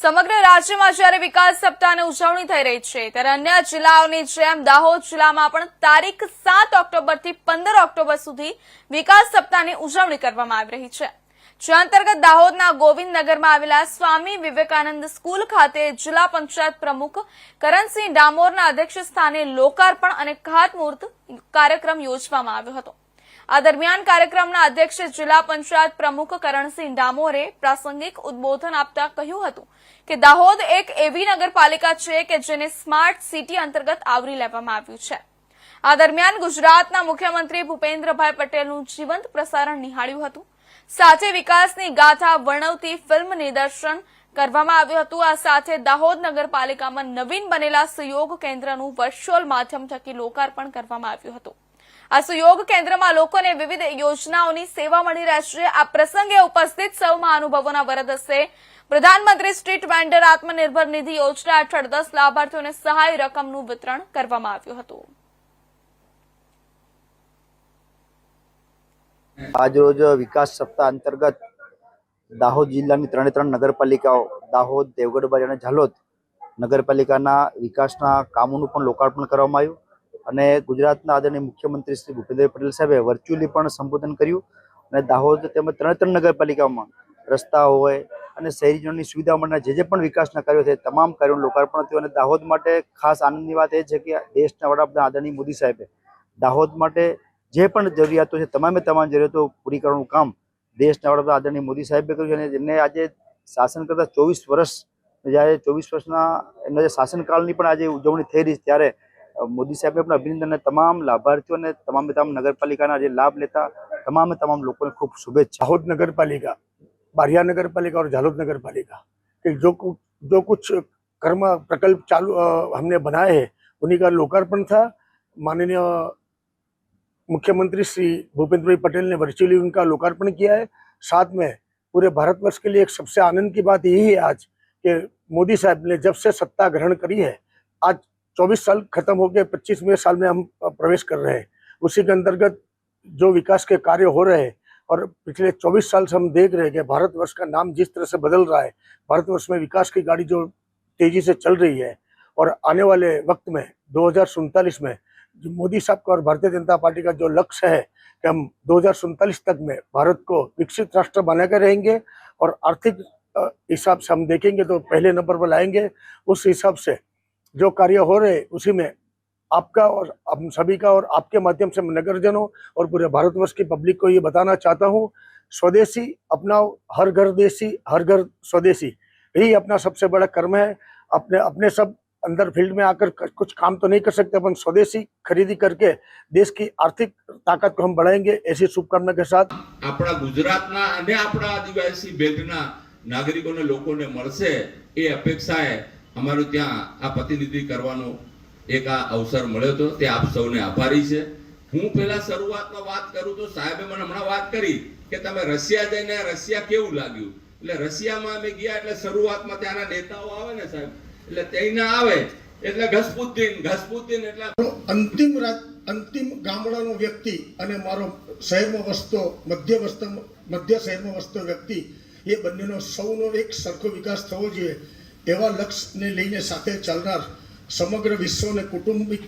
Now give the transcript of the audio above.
સમગ્ર રાજ્યમાં જ્યારે વિકાસ સપ્તાહની ઉજવણી થઈ રહી છે, ત્યારે અન્ય જિલ્લાઓની જેમ દાહોદ જિલ્લામાં પણ તારીખ સાત ઓક્ટોબરથી પંદર ઓક્ટોબર સુધી વિકાસ સપ્તાહની ઉજવણી કરવામાં આવી રહી છે. જે અંતર્ગત દાહોદના ગોવિંદનગરમાં આવેલા સ્વામી વિવેકાનંદ સ્કૂલ ખાતે જિલ્લા પંચાયત પ્રમુખ કરણસિંહ ડામોરના અધ્યક્ષ સ્થાને લોકાર્પણ અને ખાતમુહૂર્ત કાર્યક્રમ યોજવામાં આવ્યો હતો. આ દરમિયાન કાર્યક્રમના અધ્યક્ષ જિલ્લા પંચાયત પ્રમુખ કરણસિંહ ડામોરે પ્રાસંગિક ઉદબોધન આપતા કહ્યું હતું કે દાહોદ એક એવી નગરપાલિકા છે કે જેને સ્માર્ટ સિટી અંતર્ગત આવરી લેવામાં આવ્યું છે. આ દરમિયાન ગુજરાતના મુખ્યમંત્રી ભૂપેન્દ્રભાઈ પટેલનું જીવંત પ્રસારણ નિહાળ્યું હતું. સાથે વિકાસની ગાથા વર્ણવતી ફિલ્મ નિદર્શન કરવામાં આવ્યું હતું. આ સાથે દાહોદ નગરપાલિકામાં નવીન બનેલા સહયોગ કેન્દ્રનું વર્ચ્યુઅલ માધ્યમ થકી લોકાર્પણ કરવામાં આવ્યું હતું. આ સુયોગ કેન્દ્રમાં લોકોને વિવિધ યોજનાઓની સેવા મળી રહેશે. આ પ્રસંગે ઉપસ્થિત સૌ મહાનુભાવોના વરદ હશે. પ્રધાનમંત્રી સ્ટ્રીટ વેન્ડર આત્મનિર્ભર નિધિ યોજના હેઠળ દસ લાભાર્થીઓને સહાય રકમનું વિતરણ કરવામાં આવ્યું હતું. આજરોજ વિકાસ સપ્તાહ અંતર્ગત દાહોદ જિલ્લાની ત્રણે ત્રણ નગરપાલિકાઓ, દાહોદ, દેવગઢ અને ઝાલોદ નગરપાલિકાના વિકાસના કામોનું પણ લોકાર્પણ કરવામાં આવ્યું. અને ગુજરાતના આદરણીય મુખ્યમંત્રી શ્રી ભૂપેન્દ્ર પટેલ સાહેબે વર્ચ્યુઅલી પણ સંબોધન કર્યું અને દાહોદ તેમજ ત્રણે ત્રણ નગરપાલિકામાં રસ્તા હોય અને શહેરીજનોની સુવિધા માટે જે જે પણ વિકાસના કાર્યો છે, તમામ કાર્યોનું લોકાર્પણ થયું અને દાહોદ માટે ખાસ આનંદની વાત એ છે કે દેશના વડાપ્રધાન આદરણીય મોદી સાહેબે દાહોદ માટે જે પણ જરૂરિયાતો છે, તમામે તમામ જરૂરિયાતો પૂરી કરવાનું કામ દેશના વડાપ્રધાન આદરણીય મોદી સાહેબે કર્યું છે અને જેમને આજે શાસન કરતા ચોવીસ વર્ષ, જ્યારે ચોવીસ વર્ષના એમના જે શાસનકાળની પણ આજે ઉજવણી થઈ રહી છે, ત્યારે મોદી સાહેબને પણ અભિનંદન અને તમામ લાભાર્થીઓ અને તમામે તમામ નગરપાલિકાના જે લાભ લેતા તમામે તમામ લોકોને ખૂબ શુભેચ્છા दाहोद नगर पालिका बारिया नगर पालिका और झालोद नगर पालिका कि जो कुछ जो कुछ कर्म प्रकल्प चालू अ, हमने बनाए हैं उन्हीं का लोकार्पण था माननीय मुख्यमंत्री श्री भूपेंद्र भाई पटेल ने वर्चुअली उनका लोकार्पण किया है साथ में पूरे भारतवर्ष के लिए एक सबसे आनंद की बात यही है आज कि मोदी साहब ने जब से सत्ता ग्रहण करी है आज 24 साल खत्म हो गए 25वें साल में हम प्रवेश कर रहे हैं। उसी के अंतर्गत जो विकास के कार्य हो रहे हैं और पिछले 24 साल से हम देख रहे हैं कि भारतवर्ष का नाम जिस तरह से बदल रहा है, भारतवर्ष में विकास की गाड़ी जो तेज़ी से चल रही है और आने वाले वक्त में, दो में मोदी साहब का और भारतीय जनता पार्टी का जो लक्ष्य है कि हम दो तक में भारत को विकसित राष्ट्र बनाकर रहेंगे और आर्थिक हिसाब से हम देखेंगे तो पहले नंबर पर लाएँगे। उस हिसाब से जो कार्य हो रहे हैं उसी में आपका और हम सभी का और आपके माध्यम से मैं नगरजनों और पूरे भारतवर्ष की पब्लिक को ये बताना चाहता हूँ स्वदेशी अपनाओ हर घर देसी हर घर स्वदेशी यही अपना सबसे बड़ा कर्म है अपने अपने सब अंदर फील्ड में आकर क- कुछ काम तो नहीं कर सकते अपन स्वदेशी खरीदी करके देश की आर्थिक ताकत को हम बढ़ाएंगे ऐसी शुभकामना के साथ આપણા ગુજરાતના અને આપણા આદિવાસી બેલ્ટના નાગરિકોને લોકોને મળશે એ અપેક્ષાએ અમારું ત્યાં આ પ્રતિનિધિ કરવાનો એક આ અવસર મળ્યો હતો, તે આપ સૌને આભારી છે. હું પહેલા શરૂઆતમાં વાત કરું તો સાહેબે મને હમણાં વાત કરી કે તમે રશિયા જઈને રશિયા કેવું લાગ્યું? એટલે રશિયામાં અમે ગયા એટલે શરૂઆતમાં ત્યાંના નેતાઓ આવે ને સાહેબ, એટલે ત્યાંના આવે, એટલે ઘસપુદ્દીન ઘસપુદ્દીન એટલે અંતિમ રાત અંતિમ ગામડાનો વ્યક્તિ અને મારો શહેરમાં વસતો, મધ્ય વસતો મધ્ય શહેરમાં વસતો વ્યક્તિ, એ બંનેનો સૌનો એક સરખો વિકાસ થવો જોઈએ. એવા લક્ષ્યને લઈને સાથે ચાલનાર સમગ્ર વિશ્વને કુટુંબિક